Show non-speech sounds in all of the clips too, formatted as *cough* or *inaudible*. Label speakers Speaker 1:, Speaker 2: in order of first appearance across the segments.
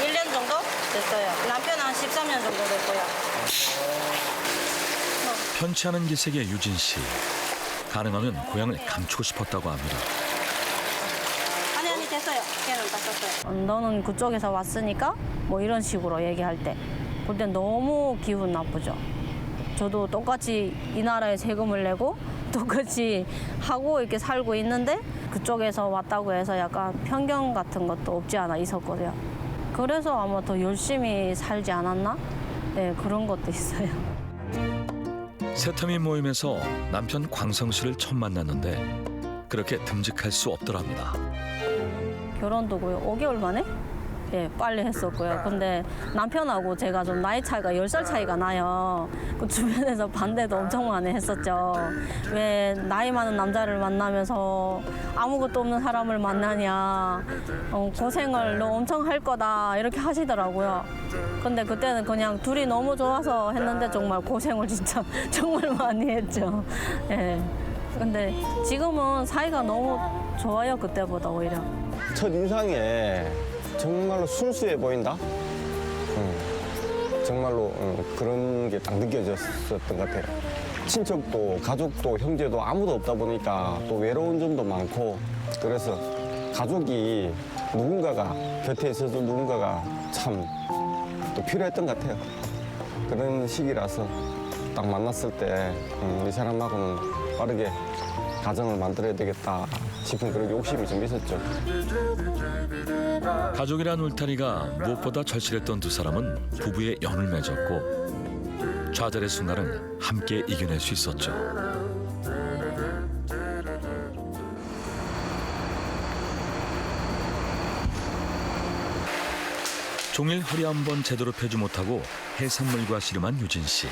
Speaker 1: 여기 온지한 11년 정도 됐어요. 남편은 한 13년 정도 됐고요.
Speaker 2: 편치 않은 기색의 유진 씨. 가능하면 고향을 감추고 싶었다고 합니다.
Speaker 1: 아니 아니 됐어요. 걔는 다 썼어요.
Speaker 3: 어, 너는 그쪽에서 왔으니까 뭐 이런 식으로 얘기할 때 그때 너무 기분 나쁘죠. 저도 똑같이 이 나라에 세금을 내고 *laughs* 똑같이 하고 이렇게 살고 있는데 그쪽에서 왔다고 해서 약간 편견 같은 것도 없지 않아 있었거든요. 그래서 아마 더 열심히 살지 않았나? 네, 그런 것도 있어요.
Speaker 2: 새터미 모임에서 남편 광성 씨를 처음 만났는데 그렇게 듬직할 수 없더랍니다.
Speaker 3: 결혼 도 고요 5개월 만에 예, 빨리 했었고요. 근데 남편하고 제가 좀 나이 차이가 10살 차이가 나요. 그 주변에서 반대도 엄청 많이 했었죠. 왜 나이 많은 남자를 만나면서 아무것도 없는 사람을 만나냐. 어, 고생을 너 엄청 할 거다. 이렇게 하시더라고요. 근데 그때는 그냥 둘이 너무 좋아서 했는데 정말 고생을 진짜 *laughs* 정말 많이 했죠. 예. 근데 지금은 사이가 너무 좋아요. 그때보다 오히려.
Speaker 4: 첫 인상에 정말로 순수해 보인다? 응. 정말로 응, 그런 게 딱 느껴졌었던 것 같아요. 친척도 가족도 형제도 아무도 없다 보니까 또 외로운 점도 많고 그래서 가족이 누군가가 곁에 있어줄 누군가가 참 또 필요했던 것 같아요. 그런 시기라서 딱 만났을 때 음, 이 사람하고는 빠르게 가정을 만들어야 되겠다 싶은 그런 욕심이 좀 있었죠.
Speaker 2: 가족이란 울타리가 무엇보다 절실했던 두 사람은 부부의 연을 맺었고 좌절의 순간을 함께 이겨낼 수 있었죠. 종일 허리 한 번 제대로 펴지 못하고 해산물과 씨름한 유진 씨.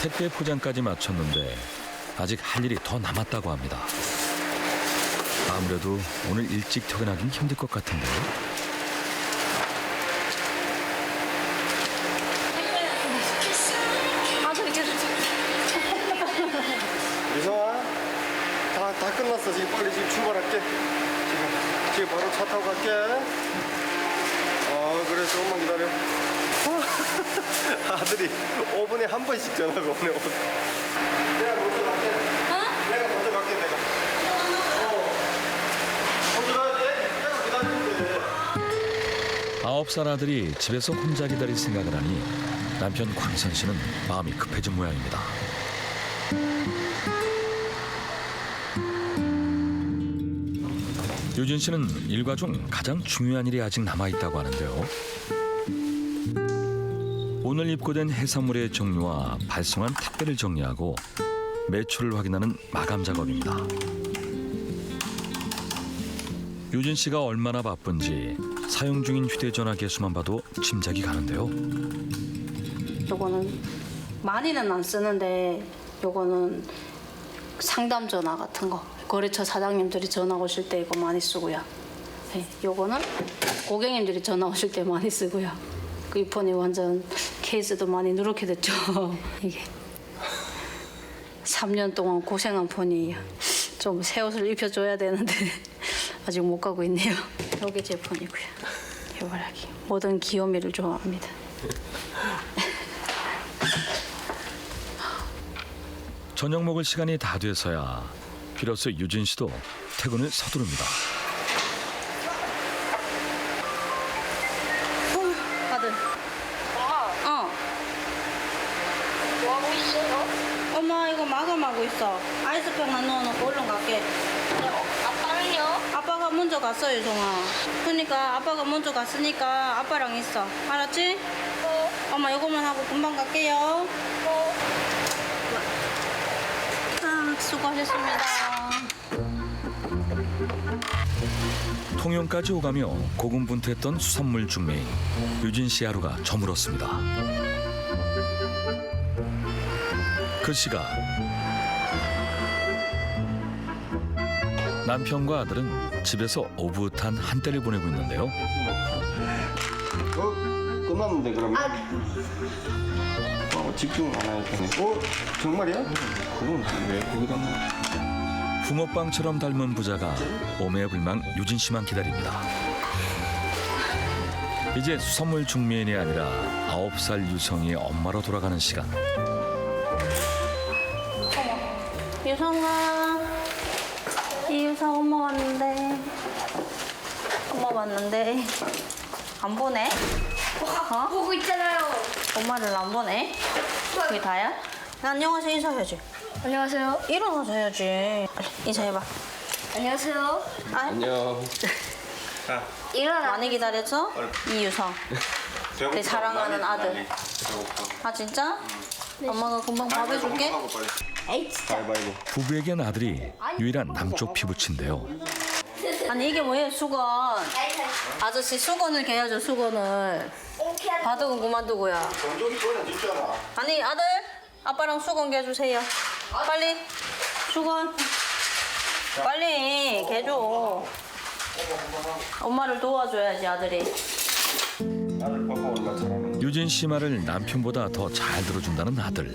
Speaker 2: 택배 포장까지 마쳤는데 아직 할 일이 더 남았다고 합니다. 아무래도 오늘 일찍 퇴근하긴 힘들 것 같은데요.
Speaker 5: 미성아, 다, 다 끝났어. 지금 빨리 지금 출발할게. 지금, 지금 바로 차 타고 갈게. 어, 그래, 조금만 기다려. *laughs* 아들이 5분에 한 번씩 전화가 오네. 내가 먼저 갈게. 내가 먼저 갈게, 내가.
Speaker 2: 아홉 살 아들이 집에서 혼자 기다릴 생각을 하니 남편 광선 씨는 마음이 급해진 모양입니다. 유진 씨는 일과 중 가장 중요한 일이 아직 남아 있다고 하는데요. 오늘 입고된 해산물의 종류와 발송한 택배를 정리하고 매출을 확인하는 마감 작업입니다. 유진 씨가 얼마나 바쁜지 사용 중인 휴대전화 개수만 봐도 짐작이 가는데요.
Speaker 3: 요거는 많이는 안 쓰는데 요거는 상담 전화 같은 거 거래처 사장님들이 전화 오실 때 이거 많이 쓰고요. 네, 요거는 고객님들이 전화 오실 때 많이 쓰고요. 그 이 폰이 완전 케이스도 많이 누렇게 됐죠. *laughs* 이게 3년 동안 고생한 폰이에요. 좀 새 옷을 입혀줘야 되는데 아직 못 가고 있네요. *laughs* 요게 제 폰이고요. 해바라기 모든 귀요미를 좋아합니다. *laughs*
Speaker 2: 저녁 먹을 시간이 다 돼서야 비로소 유진 씨도 퇴근을 서두릅니다.
Speaker 3: 마감하고 있어. 아이스팩 만 넣어놓고 얼른 갈게.
Speaker 6: 아빠는요?
Speaker 3: 아빠가 먼저 갔어요, 종아. 그러니까 아빠가 먼저 갔으니까 아빠랑 있어. 알았지?
Speaker 6: 어,
Speaker 3: 엄마 이거만 하고 금방 갈게요.
Speaker 6: 어.
Speaker 3: 아, 수고하셨습니다.
Speaker 2: 통영까지 오가며 고군분투했던 수산물 중매인 유진 씨 하루가 저물었습니다. 그 시각 남편과 아들은 집에서 오붓한 한때를 보내고 있는데요.
Speaker 5: 어? 끝났는데, 그러면? 어, 집중 안 되네. 어? 정말이야? 그건 왜 거기다 놔?
Speaker 2: 붕어빵처럼 닮은 부자가 오매불망 유진 씨만 기다립니다. 이제 수산물 중매인이 아니라 아홉 살 유성이 엄마로 돌아가는 시간.
Speaker 3: 유성아, 이유성 엄마 왔는데. 엄마 왔는데. 안 보네? 어?
Speaker 6: 보고 있잖아요.
Speaker 3: 엄마를 안 보네? 그게 다야? 안녕하세요 인사해야지.
Speaker 6: 안녕하세요.
Speaker 3: 일어나서 해야지. 인사해봐.
Speaker 6: 안녕하세요.
Speaker 3: 아,
Speaker 5: 안녕. *laughs*
Speaker 6: 일어나.
Speaker 3: 많이 기다렸어? 이유성. 내 사랑하는 아들. 아 진짜? 엄마가 금방 밥 해줄게.
Speaker 6: 에이 진짜.
Speaker 2: 부부에겐 아들이 유일한 남쪽 피부친데요.
Speaker 3: 아니 이게 뭐예요 수건. 아저씨 수건을 개야죠 수건을. 바둑은 그만두고요.
Speaker 5: 꺼내줬잖아.
Speaker 3: 아니 아들 아빠랑 수건 개주세요. 빨리 수건. 빨리 개줘. 엄마를 도와줘야지 아들이.
Speaker 2: 유진 씨 말을 남편보다 더 잘 들어준다는 아들.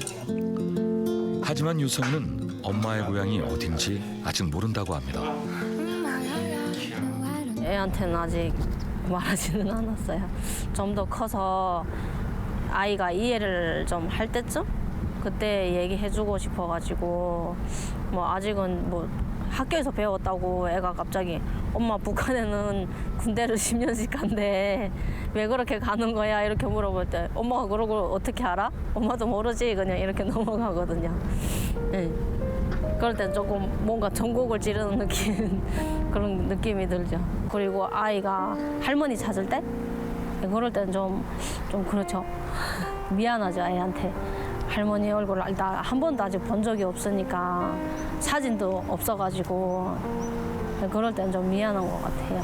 Speaker 2: 하지만 유성은 엄마의 고향이 어딘지 아직 모른다고 합니다.
Speaker 3: 애한테는 아직 말하지는 않았어요. 좀 더 커서 아이가 이해를 좀 할 때쯤 그때 얘기해주고 싶어가지고 뭐 아직은 뭐 학교에서 배웠다고 애가 갑자기 엄마 북한에는 군대를 *laughs* 10년씩 간대 왜 그렇게 가는 거야 이렇게 물어볼 때 엄마가 그러고 어떻게 알아? 엄마도 모르지 그냥 이렇게 *laughs* 넘어가거든요. 예. 그럴 땐 조금 뭔가 전곡을 찌르는 느낌 *laughs* 그런 느낌이 들죠. 그리고 아이가 할머니 찾을 때 그럴 땐 좀 좀 그렇죠. 미안하죠 애한테. 할머니 얼굴을 나한 번도 아직 본 적이 없으니까 사진도 없어가지고 그럴 땐좀 미안한 것 같아요.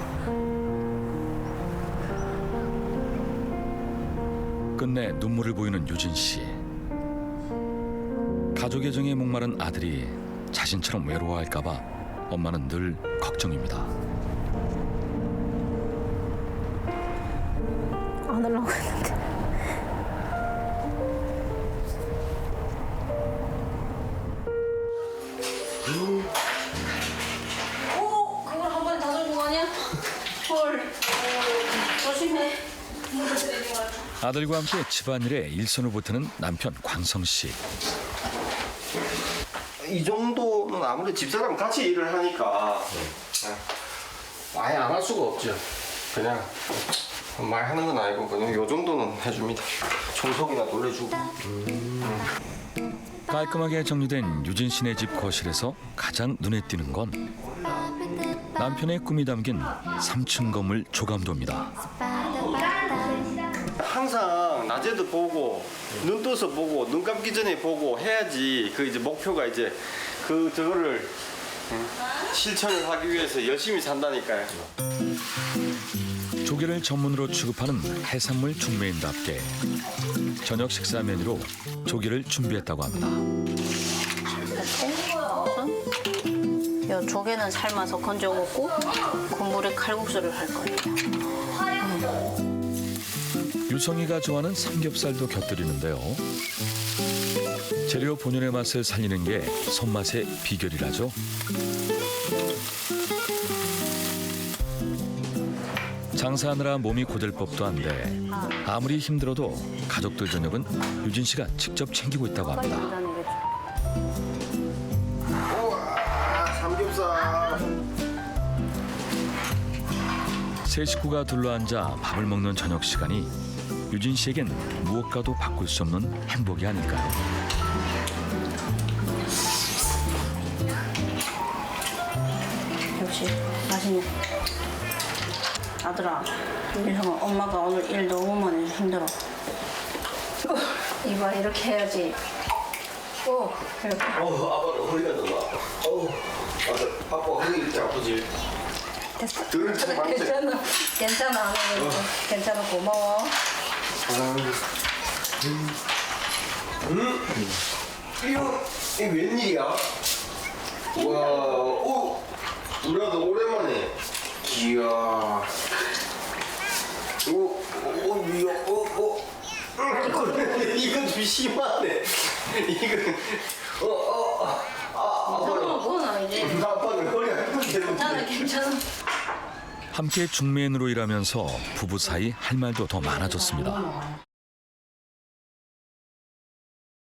Speaker 2: 끝내 눈물을 보이는 유진 씨. 가족의 정에 목마른 아들이 자신처럼 외로워할까봐 엄마는 늘 걱정입니다.
Speaker 3: 안 하려고 헐, 어, 조심해.
Speaker 2: 아들과 함께 집안일에 일손을 보태는 남편 광성 씨.
Speaker 5: 이 정도는 아무래도 집사람 같이 일을 하니까 네. 아예 안 할 수가 없죠. 그냥 말하는 건 아니고 그냥 요 정도는 해줍니다. 청소기나 돌려주고.
Speaker 2: 깔끔하게 정리된 유진 씨네 집 거실에서 가장 눈에 띄는 건 남편의 꿈이 담긴 3층 건물 조감도입니다.
Speaker 5: 항상 낮에도 보고 눈 떠서 보고 눈 감기 전에 보고 해야지 그 이제 목표가 이제 그 저거를 응, 실천을 하기 위해서 열심히 산다니까요.
Speaker 2: 조개를 전문으로 취급하는 해산물 중매인답게 저녁 식사 메뉴로 조개를 준비했다고 합니다.
Speaker 3: 요 조개는 삶아서 건져 먹고 국물에 칼국수를 할 거예요.
Speaker 2: 유성이가 좋아하는 삼겹살도 곁들이는데요. 재료 본연의 맛을 살리는 게 손맛의 비결이라죠. 장사하느라 몸이 고될 법도 한데 아무리 힘들어도 가족들 저녁은 유진 씨가 직접 챙기고 있다고 합니다. 세 식구가 둘러앉아 밥을 먹는 저녁 시간이 유진 씨에겐 무엇과도 바꿀 수 없는 행복이 아닐까요?
Speaker 3: 역시 맛있네. 아들아, 유성아, 엄마가 오늘 일 너무 많이 해서 힘들어. 이봐 이렇게 해야지. 오, 이렇게.
Speaker 5: 어 아빠 허리가 너무 아파. 어 아들 아빠 허리 이렇게 아프지.
Speaker 3: 됐어.
Speaker 5: 들은 척 맞지?
Speaker 3: 괜찮아. 괜찮아. 안 해도 돼. 괜찮아. 고마워.
Speaker 5: 이거 이게 웬일이야? 와, 오, 우리 아들 오랜만에. 이야. 오, 오, 이야, 오, 오. 이건 *laughs* 좀 심하네. 이건, 어, 어, 아,
Speaker 3: 잠깐만,
Speaker 5: 아빠는,
Speaker 3: 그건 아니지.
Speaker 5: 아빠는 허리가 아프게
Speaker 3: 괜찮아,
Speaker 5: 되는데.
Speaker 3: 괜찮아.
Speaker 2: 함께 중매인으로 일하면서 부부 사이 할 말도 더 많아졌습니다.